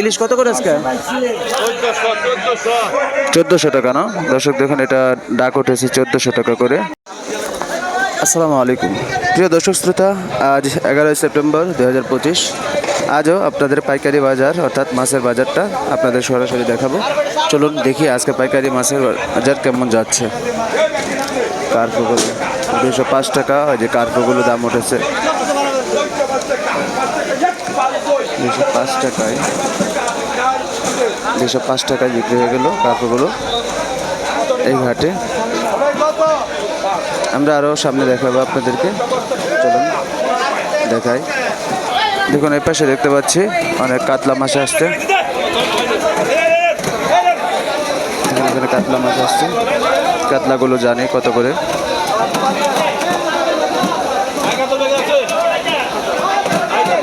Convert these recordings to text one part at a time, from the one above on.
ইলিশ কত করে আজকে? চোদ্দোশো টাকা, না? দর্শক, দেখুন, এটা ডাক উঠেছে চোদ্দোশো টাকা করে। আসসালামু আলাইকুম। প্রিয় দর্শক, শ্রোতা, আজ এগারোই সেপ্টেম্বর দু হাজার পঁচিশ। আজও আপনাদের পাইকারি বাজার, অর্থাৎ মাছের বাজারটা আপনাদের সরাসরি দেখাবো। চলুন দেখি আজকে পাইকারি মাছের বাজার কেমন যাচ্ছে। কার্পোগুলো দুশো পাঁচ টাকা, ওই যে কার্পোগুলো দাম উঠেছে। দুশো পাঁচ টাকায় দুশো পাঁচ টাকায় বিক্রি হয়ে গেল কার্পোগুলো এই ঘাটে আমরা আরও সামনে দেখাবো আপনাদেরকে। চলুন দেখাই। দেখুন, এই পাশে দেখতে পাচ্ছি অনেক কাতলা মাছ আসছে। এখানে কাতলা মাছ আসছে। কাতলাগুলো জানি কত করে।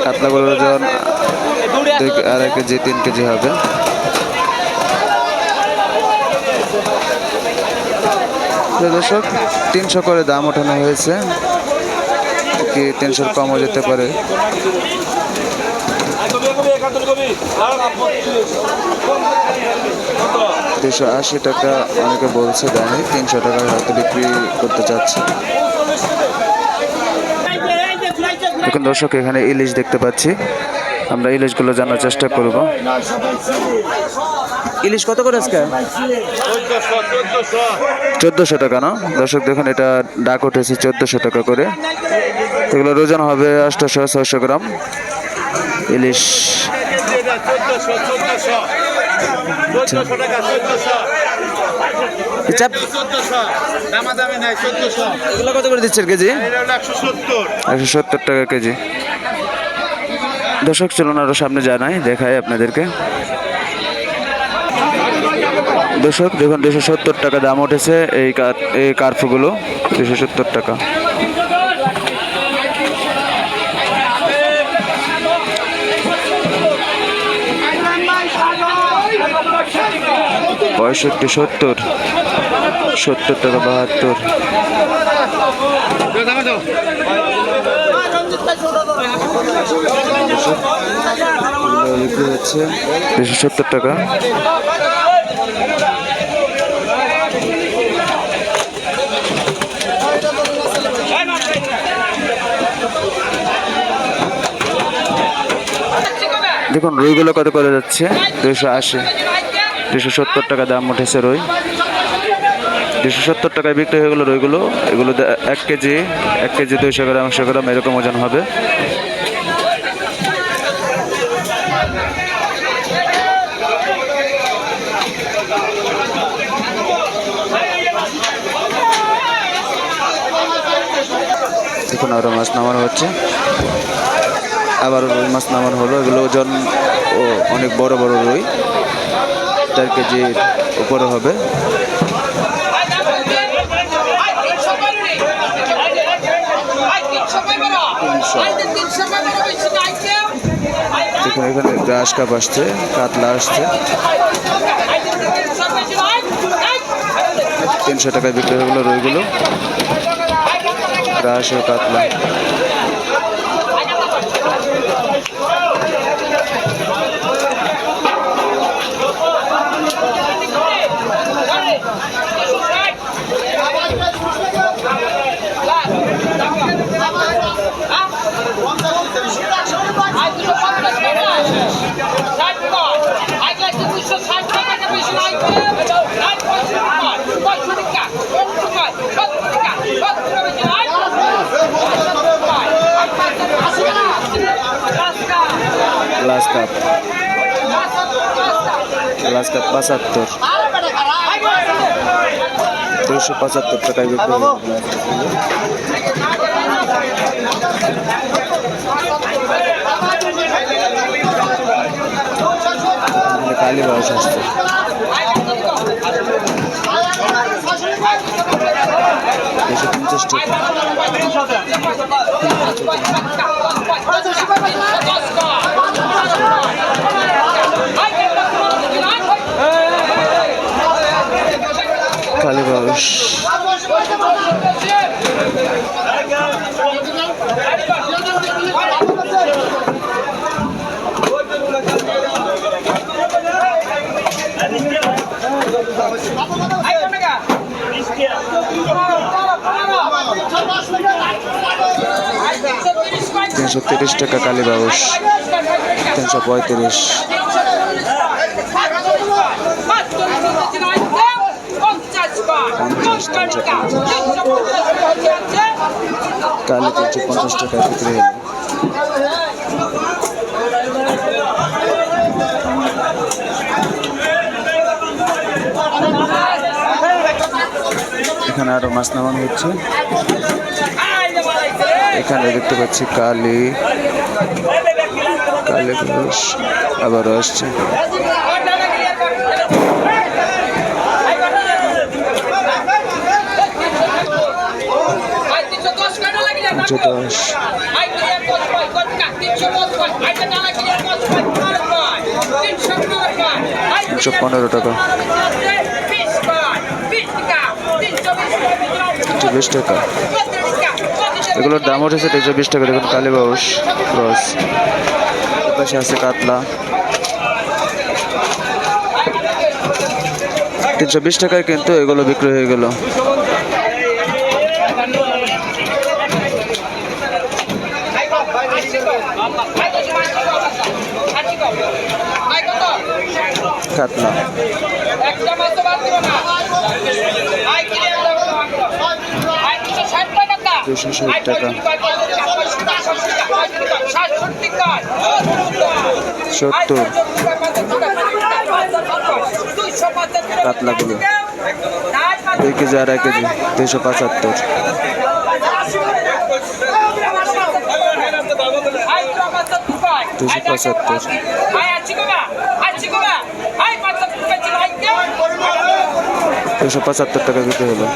কাতলাগুলোর ওজন দুই আড়াই কেজি তিন কেজি হবে। দর্শক তিনশো করে দাম ওঠানো হয়েছে। কি তিনশোর কমও যেতে পারে? দুশো আশি টাকা অনেকে বলছে দেয়নি তিনশো টাকা হয়তো বিক্রি করতে চাচ্ছে। দেখুন দর্শক এখানে ইলিশ দেখতে পাচ্ছি। আমরা ইলিশগুলো জানার চেষ্টা করব। ইলিশ কত করে আজকে? চোদ্দোশো টাকা না? দর্শক দেখুন এটা ডাক উঠেছে চোদ্দোশো টাকা করে। এগুলোর ওজন হবে আটশোশো ছয়শো গ্রাম। ইলিশ। এগুলো কত করে দিচ্ছেন কেজি? একশো সত্তর টাকা কেজি। দর্শক, চলুন আরও সামনে জানাই, দেখাই আপনাদেরকে। দর্শক, দেখুন দুশো সত্তর টাকা দাম উঠেছে এই এই কার্ফগুলো দুশো সত্তর টাকা। পঁয়ষট্টি, সত্তর সত্তর টাকা, বাহাত্তর। এগুলো বিক্রি হচ্ছে দুশো সত্তর টাকা। দেখুন, রুইগুলো কত করে যাচ্ছে? দুশো আশি। দুশো সত্তর টাকা দাম উঠেছে রুই। দুশো সত্তর টাকায় বিক্রি হয়ে গেলো রুইগুলো। এগুলো এক কেজি এক কেজি দুইশো গ্রাম, একশো গ্রাম এরকম ওজন হবে। আরও মাছ নামানো হচ্ছে। আবারও রুই মাছ নামানো হলো। এগুলো ওজন ও অনেক বড় বড় রুই। চার কেজির উপরে হবে। দেখুন, এখানে গ্রাস কাপ আসছে, কাতলা আসছে। তিনশো টাকায় বিক্রি হয়ে গেলো রুইগুলো। গ্রাস ও কাতলা কাপ পঁচাত্তর। দুশো পঁচাত্তর টাকায় বিক্রি। কালী বয়স আসছে। দুশো দশ তিনশো তিরিশ টাকা কালীবাবুস তিনশো পঁয়ত্রিশ। কালী তিনশো পঞ্চাশ টাকা বিক্রি হলো। এখানে আরও মাছ নামানো হচ্ছে। এখানে দেখতে পাচ্ছি কালী কালী আবারও আসছে। তিনশো দশ তিনশো পনেরো টাকা। তিনশো বিশ টাকা। এগুলোর দাম উঠেছে তিনশো বিশ টাকা। দেখুন, কালী বাউস ক্রস পাশে আছে কাতলা। তিনশো বিশ টাকায় কিন্তু এগুলো বিক্রি হয়ে গেল। দিব না দুশো ষাট টাকা তা 260 টাকা। সত্তর। কাতলাগুলো। দুই কেজি আড়াই কেজি দুইশো পঁচাত্তর দুশো পঁচাত্তর দুশো পঁচাত্তর টাকা বিক্রি হলো।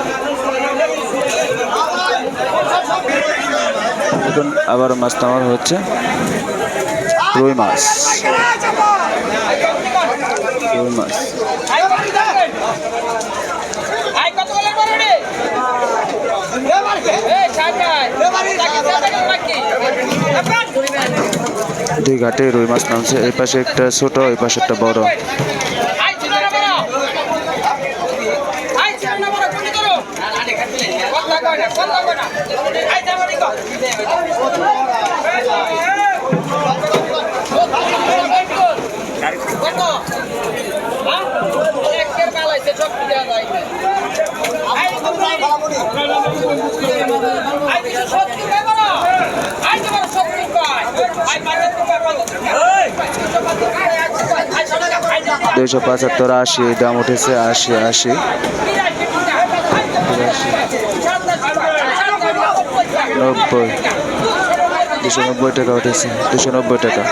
এখন আবার মাছ নামার হচ্ছে। রুই মাছ। রুই মাছ। দুই ঘাটে রুই মাছ নামছে। এই পাশে একটা ছোট, এই পাশে একটা বড়। দুইশো পঁচাত্তর আশি দাম উঠেছে আশি আশি। নব্বই, দুশো টাকা উঠেছে, দুশো টাকা।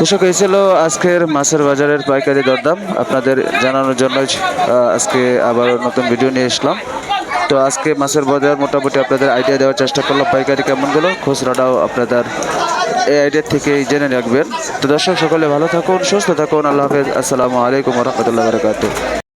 দর্শক, এই ছিল আজকের মাছের বাজারের পাইকারি দরদাম। আপনাদের জানানোর জন্য আজকে আবার নতুন ভিডিও নিয়ে আসলাম। তো আজকে মাছের বাজার মোটামুটি আপনাদের আইডিয়া দেওয়ার চেষ্টা করলাম, পাইকারি কেমন গেলো খুচরাটাও আপনাদের এই আইডিয়া থেকেই জেনে রাখবেন। তো দর্শক, সকলে ভালো থাকুন, সুস্থ থাকুন, আল্লাহ হাফেজ, আসসালামু আলাইকুম রহমতুল্লাহ বারকাত